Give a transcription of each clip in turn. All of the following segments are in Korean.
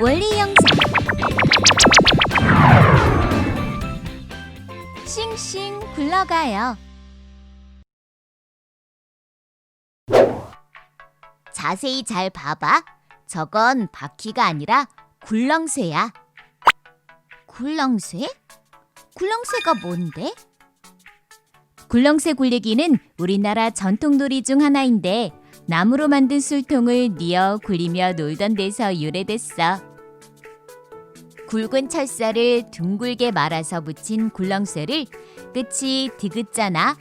원리 영상 싱싱 굴러가요. 자세히 잘 봐봐. 저건 바퀴가 아니라 굴렁쇠야. 굴렁쇠? 굴렁쇠가 뭔데? 굴렁쇠 굴리기는 우리나라 전통 놀이 중 하나인데 나무로 만든 술통을 뉘어 굴리며 놀던 데서 유래됐어. 굵은 철사를 둥글게 말아서 붙인 굴렁쇠를 끝이 디귿자나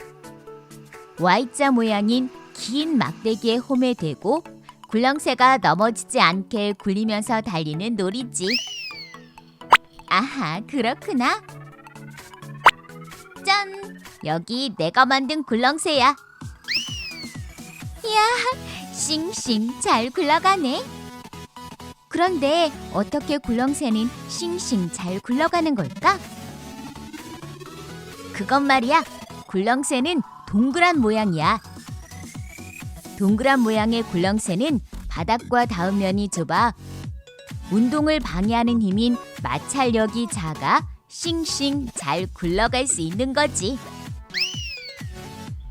Y자 모양인 긴 막대기에 홈에 대고 굴렁쇠가 넘어지지 않게 굴리면서 달리는 놀이지. 아하, 그렇구나. 짠! 여기 내가 만든 굴렁쇠야. 이야, 싱싱 잘 굴러가네. 그런데 어떻게 굴렁쇠는 싱싱 잘 굴러가는 걸까? 그건 말이야. 굴렁쇠는 동그란 모양이야. 동그란 모양의 굴렁쇠는 바닥과 닿으면이 좁아 운동을 방해하는 힘인 마찰력이 작아 싱싱 잘 굴러갈 수 있는 거지.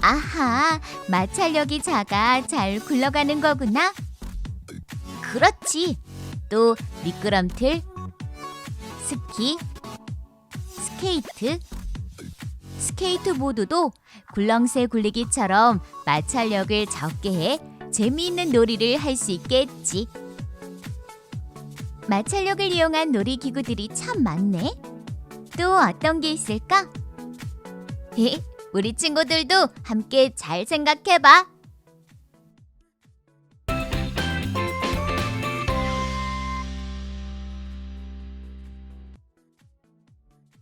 아하, 마찰력이 작아 잘 굴러가는 거구나. 그렇지. 또 미끄럼틀, 스키, 스케이트, 스케이트보드도 굴렁쇠 굴리기처럼 마찰력을 적게 해 재미있는 놀이를 할 수 있겠지. 마찰력을 이용한 놀이기구들이 참 많네. 또 어떤 게 있을까? 우리 친구들도 함께 잘 생각해봐.